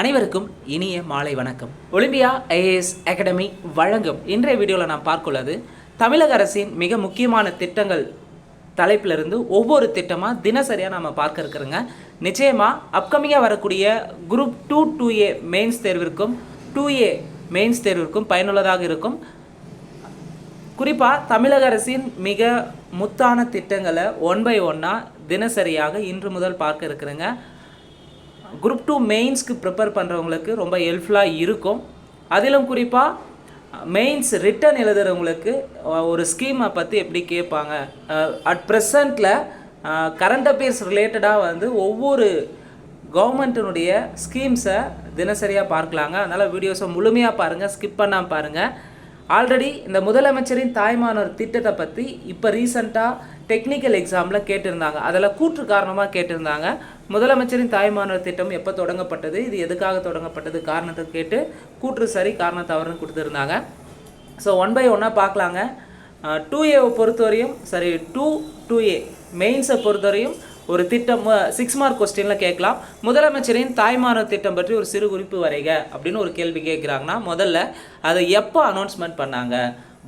அனைவருக்கும் இனிய மாலை வணக்கம். ஒலிம்பியா ஐஏஎஸ் அகாடமி வழங்கும் இன்றைய வீடியோவில் நாம் பார்க்குள்ளது தமிழக அரசின் மிக முக்கியமான திட்டங்கள் தலைப்பிலிருந்து ஒவ்வொரு திட்டமாக தினசரியாக நம்ம பார்க்க இருக்கிறோங்க. நிச்சயமாக அப்கமிங்காக வரக்கூடிய group two two A mains தேர்விற்கும் two A mains தேர்விற்கும் பயனுள்ளதாக இருக்கும். குறிப்பாக தமிழக அரசின் மிக முத்தான திட்டங்களை ஒன் பை ஒன்னாக தினசரியாக இன்று முதல் பார்க்க இருக்கிறேங்க. குரூப் டூ மெயின்ஸ்க்கு ப்ரிப்பேர் பண்ணுறவங்களுக்கு ரொம்ப ஹெல்ப்ஃபுல்லாக இருக்கும். அதிலும் குறிப்பாக மெயின்ஸ் ரிட்டன் எழுதுறவங்களுக்கு ஒரு ஸ்கீமை பற்றி எப்படி கேட்பாங்க? அட் ப்ரெசண்ட்டில் கரண்ட் அஃபேர்ஸ் ரிலேட்டடாக வந்து ஒவ்வொரு கவர்மெண்ட்டினுடைய ஸ்கீம்ஸை தினசரியாக பார்க்கலாங்க. அதனால் வீடியோஸை முழுமையாக பாருங்கள் ஸ்கிப் பண்ணாமல் பாருங்கள் ஆல்ரெடி இந்த முதலமைச்சரின் தாய்மானவர் திட்டத்தை பற்றி இப்போ ரீசண்டாக டெக்னிக்கல் எக்ஸாமில் கேட்டிருந்தாங்க. அதில் கூற்று காரணமாக கேட்டிருந்தாங்க. முதலமைச்சரின் தாய்மானவர் திட்டம் எப்போ தொடங்கப்பட்டது இது எதுக்காக தொடங்கப்பட்டது காரணத்தை கேட்டு கூற்று சரி காரணம் தவறுன்னு கொடுத்துருந்தாங்க. ஸோ ஒன் பை ஒன்னாக பார்க்கலாங்க. டூ ஏவை பொறுத்தவரையும் சரி டூ டூ ஏ மெயின்ஸை பொறுத்தவரையும் ஒரு திட்டம் சிக்ஸ் மார்க் கொஸ்டினில் கேட்கலாம். முதலமைச்சரின் தாய்மானவர் திட்டம் பற்றி ஒரு சிறு குறிப்பு வரைக அப்படின்னு ஒரு கேள்வி கேட்குறாங்கன்னா முதல்ல அதை எப்போ அனௌன்ஸ்மெண்ட் பண்ணாங்க?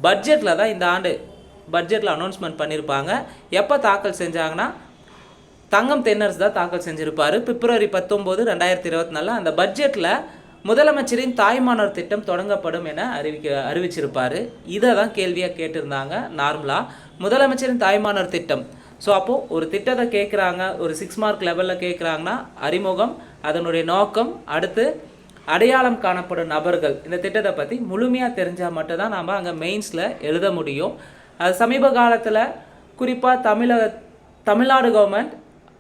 பட்ஜெட்டில் தான் இந்த ஆண்டு பட்ஜெட்டில் அனௌன்ஸ்மெண்ட் பண்ணியிருப்பாங்க எப்போ தாக்கல் செஞ்சாங்கன்னா தங்கம் தென்னரசு தான் தாக்கல் செஞ்சுருப்பார். பிப்ரவரி பத்தொம்போது ரெண்டாயிரத்தி இருபத்தி நாலில் அந்த பட்ஜெட்டில் முதலமைச்சரின் தாய்மானவர் திட்டம் தொடங்கப்படும் என அறிவிக்க அறிவிச்சிருப்பார். இதை தான் கேள்வியாக கேட்டிருந்தாங்க நார்மலாக முதலமைச்சரின் தாய்மானவர் திட்டம். ஸோ அப்போது ஒரு திட்டத்தை கேட்குறாங்க ஒரு சிக்ஸ் மார்க் லெவலில் கேட்குறாங்கன்னா அறிமுகம் அதனுடைய நோக்கம் அடுத்து அடையாளம் காணப்படும் நபர்கள். இந்த திட்டத்தை பற்றி முழுமையாக தெரிஞ்சால் மட்டும்தான் நாம் அங்கே மெயின்ஸில் எழுத முடியும். சமீப காலத்தில் குறிப்பாக தமிழக தமிழ்நாடு கவர்மெண்ட்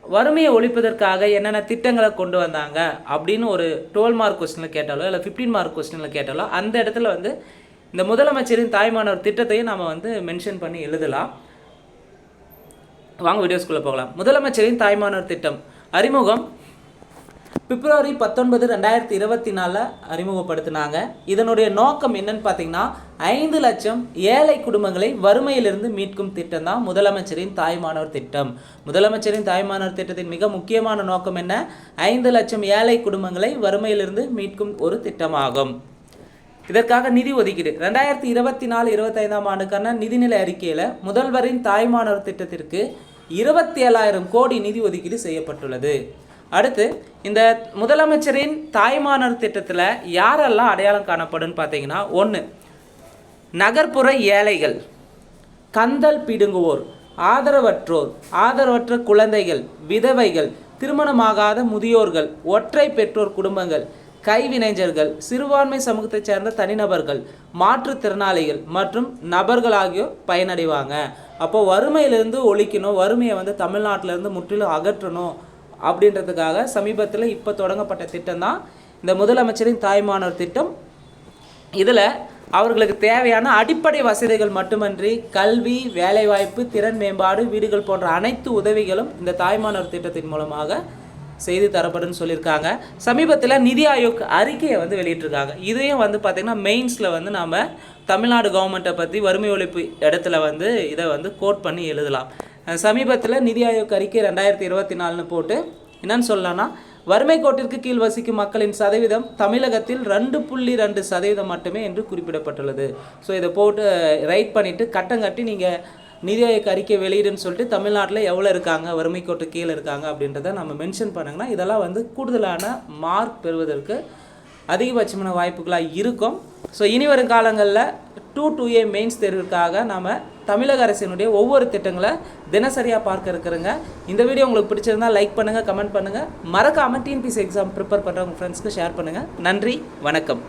வறுமையை ஒழிப்பதற்காக என்னென்ன திட்டங்களை கொண்டு வந்தாங்க அப்படின்னு ஒரு டுவெல் மார்க் கொஸ்டினில் கேட்டாலோ இல்லை ஃபிஃப்டீன் மார்க் கொஸ்டினில் கேட்டாலோ அந்த இடத்துல வந்து இந்த முதலமைச்சரின் தாய்மானவர் திட்டத்தையும் நம்ம வந்து மென்ஷன் பண்ணி எழுதலாம். வாங்க வீடியோஸ்குள்ளே போகலாம். முதலமைச்சரின் தாய்மானவர் திட்டம். அறிமுகம் பிப்ரவரி பத்தொன்பது ரெண்டாயிரத்தி இருபத்தி நாலில் அறிமுகப்படுத்தினாங்க. இதனுடைய நோக்கம் என்னன்னு பார்த்தீங்கன்னா ஐந்து லட்சம் ஏழை குடும்பங்களை வறுமையிலிருந்து மீட்கும் திட்டம் தான் முதலமைச்சரின் தாய்மானவர் திட்டம். முதலமைச்சரின் தாய்மானவர் திட்டத்தின் மிக முக்கியமான நோக்கம் என்ன? ஐந்து லட்சம் ஏழை குடும்பங்களை வறுமையிலிருந்து மீட்கும் ஒரு திட்டமாகும். இதற்காக நிதி ஒதுக்கீடு. ரெண்டாயிரத்தி இருபத்தி நாலு இருபத்தைந்தாம் ஆண்டுக்கான நிதிநிலை அறிக்கையில் முதல்வரின் தாய்மானவர் திட்டத்திற்கு இருபத்தி ஏழாயிரம் கோடி நிதி ஒதுக்கீடு செய்யப்பட்டுள்ளது. அடுத்து இந்த முதலமைச்சரின் தாய்மானர் திட்டத்தில் யாரெல்லாம் அடையாளம் காணப்படும்னு பார்த்தீங்கன்னா ஒன்று நகர்ப்புற ஏழைகள் கந்தல் பிடுங்குவோர் ஆதரவற்றோர் ஆதரவற்ற குழந்தைகள் விதவைகள் திருமணமாகாத முதியோர்கள் ஒற்றை பெற்றோர் குடும்பங்கள் கைவினைஞர்கள் சிறுபான்மை சமூகத்தைச் சேர்ந்த தனிநபர்கள் மாற்றுத்திறனாளிகள் மற்றும் நபர்கள் ஆகியோர் பயனடைவாங்க. அப்போ வறுமையிலிருந்து ஒழிக்கணும் வறுமையை வந்து தமிழ்நாட்டிலேருந்து முற்றிலும் அகற்றணும். அப்படின்றதுக்காக சமீபத்தில் இப்போ தொடங்கப்பட்ட திட்டம் தான் இந்த முதலமைச்சரின் தாய்மானவர் திட்டம். இதில் அவர்களுக்கு தேவையான அடிப்படை வசதிகள் மட்டுமன்றி கல்வி வேலைவாய்ப்பு திறன் மேம்பாடு வீடுகள் போன்ற அனைத்து உதவிகளும் இந்த தாய்மானவர் திட்டத்தின் மூலமாக செய்து தரப்படும்னு சொல்லியிருக்காங்க. சமீபத்தில் நிதி ஆயோக் அறிக்கையை வந்து வெளியிட்டிருக்காங்க. இதையும் வந்து பார்த்திங்கன்னா மெயின்ஸில் வந்து நாம் தமிழ்நாடு கவர்மெண்ட்டை பற்றி வறுமை ஒழிப்பு இடத்துல வந்து இதை வந்து கோட் பண்ணி எழுதலாம். சமீபத்தில் நிதி ஆயோக் அறிக்கை ரெண்டாயிரத்தி இருபத்தி நாலுன்னு போட்டு என்னன்னு சொல்லலாம்னா வறுமை கோட்டிற்கு கீழ் வசிக்கும் மக்களின் சதவீதம் தமிழகத்தில் ரெண்டு புள்ளி ரெண்டு சதவீதம் மட்டுமே என்று குறிப்பிடப்பட்டுள்ளது. ஸோ இதை போட்டு ரைட் பண்ணிவிட்டு கட்டம் கட்டி நீங்கள் நிதி ஆயோக் அறிக்கை வெளியிடுன்னு சொல்லிட்டு தமிழ்நாட்டில் எவ்வளோ இருக்காங்க வறுமை கோட்டு கீழே இருக்காங்க அப்படின்றத நம்ம மென்ஷன் பண்ணுங்கன்னா இதெல்லாம் வந்து கூடுதலான மார்க் பெறுவதற்கு அதிகபட்சமான வாய்ப்புகளாக இருக்கும். ஸோ இனி வரும் காலங்களில் டூ டூ ஏ மெயின்ஸ் தேர்விற்காக நாம் தமிழக அரசினுடைய ஒவ்வொரு திட்டங்களை தினசரியாக பார்க்க இருக்கிறேங்க. இந்த வீடியோ உங்களுக்கு பிடிச்சிருந்தா லைக் பண்ணுங்கள் கமெண்ட் பண்ணுங்கள் மறக்காமல் டிஎன்பிசி எக்ஸாம் ப்ரிப்பேர் பண்ணுற உங்கள் ஃப்ரெண்ட்ஸ்க்கு ஷேர் பண்ணுங்கள் நன்றி வணக்கம்.